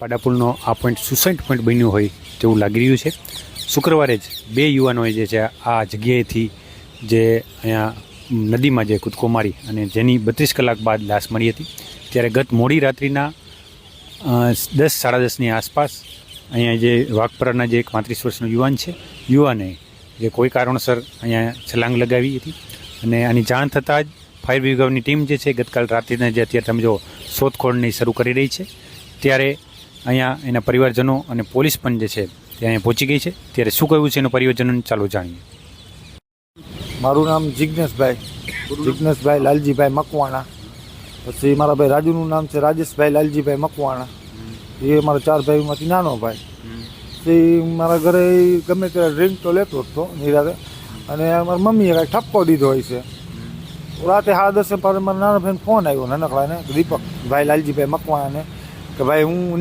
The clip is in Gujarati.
પાડાપુલનો આ પોઈન્ટ સુસાઇડ પોઈન્ટ બન્યું હોય તેવું લાગી રહ્યું છે. શુક્રવારે જ બે યુવાનોએ જે છે આ જગ્યાએથી જે અહીંયા નદીમાં જે કૂદકો મારી અને જેની બત્રીસ કલાક બાદ લાશ મળી હતી. ત્યારે ગત મોડી રાત્રિના દસ, સાડા દસની આસપાસ અહીંયા જે વાઘપરાના જે એક પાંત્રીસ વર્ષનો યુવાન છે, યુવાને જે કોઈ કારણસર અહીંયા છલાંગ લગાવી હતી. અને આની જાણ થતાં જ ફાયર વિભાગની ટીમ જે છે ગતકાલ રાત્રિના જે અત્યારે તમે જો શોધખોળની શરૂ કરી રહી છે. ત્યારે અહીંયા એના પરિવારજનો અને પોલીસ પણ જે છે તે અહીંયા પહોંચી ગઈ છે. ત્યારે શું કહ્યું છે એનું પરિવારજનોને ચાલુ જાણીએ. મારું નામ જિજ્ઞેશભાઈ જિજ્ઞેશભાઈ લાલજીભાઈ મકવાણા. પછી મારા ભાઈ રાજુનું નામ છે રાજેશભાઈ લાલજીભાઈ મકવાણા. એ મારા ચાર ભાઈમાંથી નાનો ભાઈ. તે મારા ઘરે ગમે ત્યારે ડ્રિંક તો લેતો હતો નિરાતે. અને મારી મમ્મીએ કાંઈ ઠપકો દીધો હોય છે. રાતે સાડા દસે પાસે મારા નાના ભાઈને ફોન આવ્યો નાનકડાને દીપક ભાઈ લાલજીભાઈ મકવાણાને કે ભાઈ હું